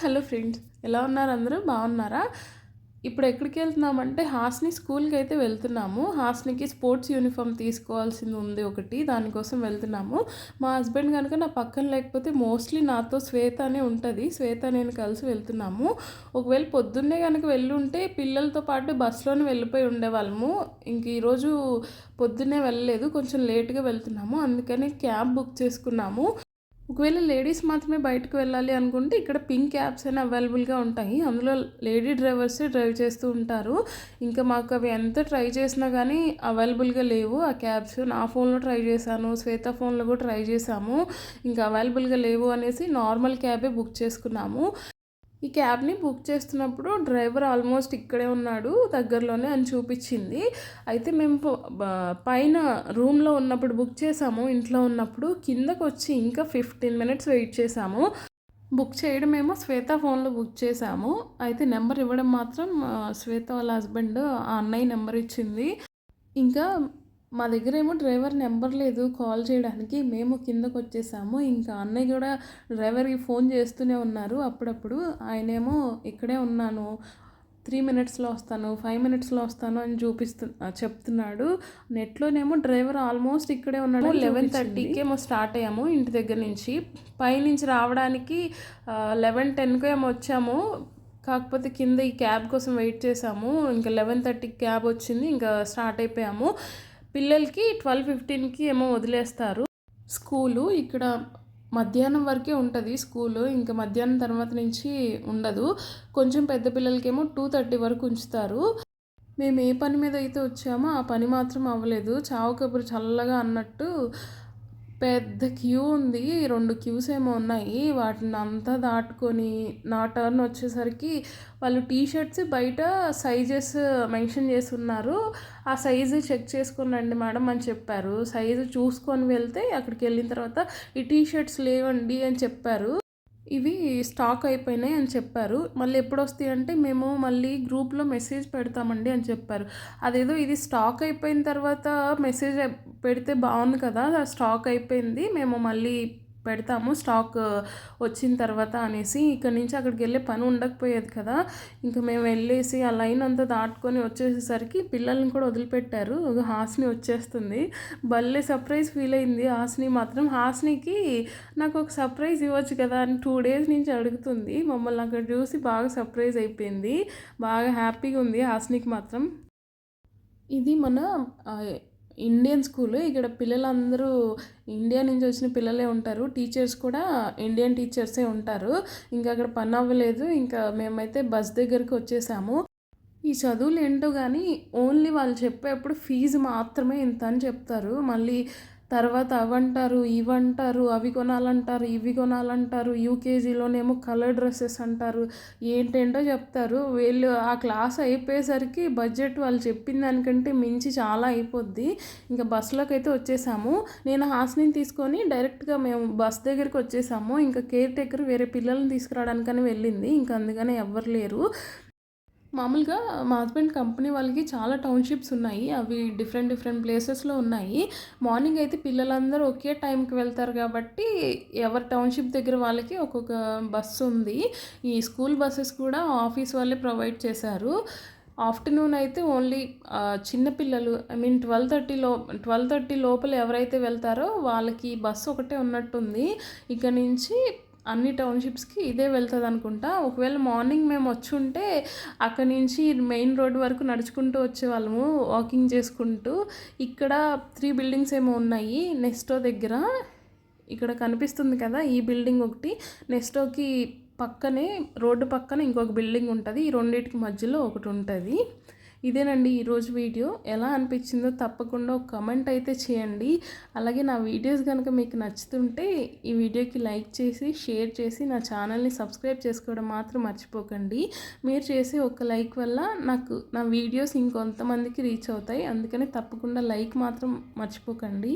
Hello friends ఎలా ఉన్నారు అందరూ? బాగున్నారా? ఇప్పుడు ఎక్కడికి వెళ్తున్నామంటే హాస్ని స్కూల్కి అయితే వెళ్తున్నాము. హాస్నికి స్పోర్ట్స్ యూనిఫామ్ తీసుకోవాల్సింది ఉంది ఒకటి దానికోసం వెళ్తున్నాము. మా హస్బెండ్ కనుక నా పక్కన లేకపోతే మోస్ట్లీ నాతో శ్వేత అనే ఉంటుంది. శ్వేత నేను కలిసి వెళ్తున్నాము. ఒకవేళ పొద్దున్నే కనుక వెళ్ళుంటే పిల్లలతో పాటు బస్సులోనే వెళ్ళిపోయి ఉండేవాళ్ళము. ఇంక ఈరోజు పొద్దున్నే వెళ్ళలేదు కొంచెం లేట్గా వెళ్తున్నాము. అందుకని క్యాబ్ బుక్ చేసుకున్నాము. ఒకవేళ లేడీస్ మాత్రమే బయటకు వెళ్ళాలి అనుకుంటే ఇక్కడ పింక్ క్యాబ్స్ అయినా అవైలబుల్గా ఉంటాయి. అందులో లేడీ డ్రైవర్స్ డ్రైవ్ చేస్తూ ఉంటారు. ఇంకా మాకు అవి ఎంత ట్రై చేసినా కానీ అవైలబుల్గా లేవు. ఆ క్యాబ్స్ నా ఫోన్లో ట్రై చేశాను శ్వేత ఫోన్లో కూడా ట్రై చేశాము. ఇంకా అవైలబుల్గా లేవు అనేసి నార్మల్ క్యాబే బుక్ చేసుకున్నాము. ఈ క్యాబ్ని బుక్ చేస్తున్నప్పుడు డ్రైవర్ ఆల్మోస్ట్ ఇక్కడే ఉన్నాడు దగ్గరలోనే అని చూపించింది. అయితే మేము పైన రూమ్లో ఉన్నప్పుడు బుక్ చేసాము ఇంట్లో ఉన్నప్పుడు కిందకు వచ్చి ఇంకా ఫిఫ్టీన్ మినిట్స్ వెయిట్ చేసాము. బుక్ చేయడం ఏమో శ్వేత ఫోన్లో బుక్ చేసాము. అయితే నెంబర్ ఇవ్వడం మాత్రం శ్వేత వాళ్ళ హస్బెండ్ ఆ అన్నయ్య నెంబర్ ఇచ్చింది. ఇంకా మా దగ్గర ఏమో డ్రైవర్ నెంబర్ లేదు కాల్ చేయడానికి. మేము కిందకు వచ్చేసాము ఇంకా అన్నయ్య కూడా డ్రైవర్కి ఫోన్ చేస్తూనే ఉన్నారు. అప్పుడప్పుడు ఆయనేమో ఇక్కడే ఉన్నాను. త్రీ మినిట్స్లో వస్తాను ఫైవ్ మినిట్స్లో వస్తాను అని చూపిస్తు చెప్తున్నాడు. నెట్లోనేమో డ్రైవర్ ఆల్మోస్ట్ ఇక్కడే ఉన్నాడు లెవెన్ థర్టీకి ఏమో స్టార్ట్ అయ్యాము ఇంటి దగ్గర నుంచి. పైనుంచి రావడానికి లెవెన్ టెన్కి ఏమో వచ్చాము. కాకపోతే కింద ఈ క్యాబ్ కోసం వెయిట్ చేసాము. ఇంకా లెవెన్ థర్టీకి క్యాబ్ వచ్చింది. ఇంకా స్టార్ట్ అయిపోయాము. పిల్లలకి ట్వెల్వ్ ఫిఫ్టీన్కి ఏమో వదిలేస్తారు. స్కూలు ఇక్కడ మధ్యాహ్నం వరకే ఉంటుంది స్కూలు. ఇంకా మధ్యాహ్నం తర్వాత నుంచి ఉండదు. కొంచెం పెద్ద పిల్లలకేమో టూ థర్టీ వరకు ఉంచుతారు. మేము ఏ పని మీద అయితే వచ్చామో ఆ పని మాత్రం అవ్వలేదు. చావు కబురు చల్లగా అన్నట్టు పెద్ద క్యూ ఉంది. రెండు క్యూస్ ఏమో ఉన్నాయి. వాటిని అంతా దాటుకొని నా టర్న్ వచ్చేసరికి వాళ్ళు టీ షర్ట్స్ బయట సైజెస్ మెన్షన్ చేసి ఉన్నారు ఆ సైజు చెక్ చేసుకుని రండి మేడం అని చెప్పారు. సైజు చూసుకొని వెళ్తే అక్కడికి వెళ్ళిన తర్వాత ఈ టీ షర్ట్స్ లేవండి అని చెప్పారు. ఇవి స్టాక్ అయిపోయినాయి అని చెప్పారు. మళ్ళీ ఎప్పుడు వస్తాయి అంటే మేము మళ్ళీ గ్రూప్లో మెసేజ్ పెడతామండి అని చెప్పారు. అదేదో ఇది స్టాక్ అయిపోయిన తర్వాత మెసేజ్ పెడితే బాగుంది కదా స్టాక్ అయిపోయింది మేము మళ్ళీ పెడతాము స్టాక్ వచ్చిన తర్వాత అనేసి ఇక్కడ నుంచి అక్కడికి వెళ్ళే పని ఉండకపోయేది కదా. ఇంకా మేము వెళ్ళేసి ఆ లైన్ అంతా దాటుకొని వచ్చేసేసరికి పిల్లల్ని కూడా వదిలిపెట్టారు. హాస్ని వచ్చేస్తుంది. భలే సర్ప్రైజ్ ఫీల్ అయింది హాస్ని మాత్రం. హాస్నికి నాకు ఒక సర్ప్రైజ్ ఇవ్వచ్చు కదా అని టూ డేస్ నుంచి అడుగుతుంది. మమ్మల్ని అక్కడ చూసి బాగా సర్ప్రైజ్ అయిపోయింది. బాగా హ్యాపీగా ఉంది హాస్నికి మాత్రం. ఇది మన ఇండియన్ స్కూల్. ఇక్కడ పిల్లలందరూ ఇండియా నుంచి వచ్చిన పిల్లలే ఉంటారు. టీచర్స్ కూడా ఇండియన్ టీచర్సే ఉంటారు. ఇంకా అక్కడ పని అవ్వలేదు. ఇంకా మేమైతే బస్ దగ్గరికి వచ్చేసాము. ఈ చదువులు ఏంటో కానీ ఓన్లీ వాళ్ళు చెప్పేప్పుడు ఫీజు మాత్రమే ఇంత అని చెప్తారు. మళ్ళీ తర్వాత అవంటారు ఇవంటారు అవి కొనాలంటారు ఇవి కొనాలంటారు యూకేజీలోనేమో కలర్ డ్రెస్సెస్ అంటారు. ఏంటేంటో చెప్తారు. వీళ్ళు ఆ క్లాస్ అయిపోయేసరికి బడ్జెట్ వాళ్ళు చెప్పిన దానికంటే మించి చాలా అయిపోద్ది. ఇంకా బస్సులోకి అయితే వచ్చేసాము. నేను హాస్ని తీసుకొని డైరెక్ట్గా మేము బస్ దగ్గరికి వచ్చేసాము. ఇంకా కేర్ టేకర్ వేరే పిల్లల్ని తీసుకురావడానికని వెళ్ళింది. ఇంకా అందుకనే ఎవ్వరు లేరు. మామూలుగా మా హస్బెండ్ కంపెనీ వాళ్ళకి చాలా టౌన్షిప్స్ ఉన్నాయి. అవి డిఫరెంట్ డిఫరెంట్ ప్లేసెస్లో ఉన్నాయి. మార్నింగ్ అయితే పిల్లలందరూ ఒకే టైంకి వెళ్తారు కాబట్టి ఎవరి టౌన్షిప్ దగ్గర వాళ్ళకి ఒక్కొక్క బస్సు ఉంది. ఈ స్కూల్ బస్సెస్ కూడా ఆఫీస్ వాళ్ళే ప్రొవైడ్ చేశారు. ఆఫ్టర్నూన్ అయితే ఓన్లీ చిన్నపిల్లలు ఐ మీన్ ట్వెల్వ్ థర్టీలో ట్వెల్వ్ థర్టీ లోపల ఎవరైతే వెళ్తారో వాళ్ళకి బస్సు ఒకటే ఉన్నట్టుంది. ఇక నుంచి అన్ని టౌన్షిప్స్కి ఇదే వెళ్తుంది అనుకుంటా ఒకవేళ మార్నింగ్ మేము వచ్చి ఉంటే అక్కడి నుంచి మెయిన్ రోడ్ వరకు నడుచుకుంటూ వచ్చేవాళ్ళము వాకింగ్ చేసుకుంటూ. ఇక్కడ త్రీ బిల్డింగ్స్ ఏమో ఉన్నాయి నెస్టో దగ్గర. ఇక్కడ కనిపిస్తుంది కదా ఈ బిల్డింగ్ ఒకటి. నెస్టోకి పక్కనే రోడ్డు పక్కన ఇంకొక బిల్డింగ్ ఉంటుంది. ఈ రెండింటికి మధ్యలో ఒకటి ఉంటుంది. ఇదేనండి ఈరోజు వీడియో. ఎలా అనిపించిందో తప్పకుండా ఒక కమెంట్ అయితే చేయండి. అలాగే నా వీడియోస్ కనుక మీకు నచ్చుతుంటే ఈ వీడియోకి లైక్ చేసి షేర్ చేసి నా ఛానల్ని సబ్స్క్రైబ్ చేసుకోవడం మాత్రం మర్చిపోకండి. మీరు చేసే ఒక లైక్ వల్ల నాకు నా వీడియోస్ ఇంకొంతమందికి రీచ్ అవుతాయి. అందుకని తప్పకుండా లైక్ మాత్రం మర్చిపోకండి.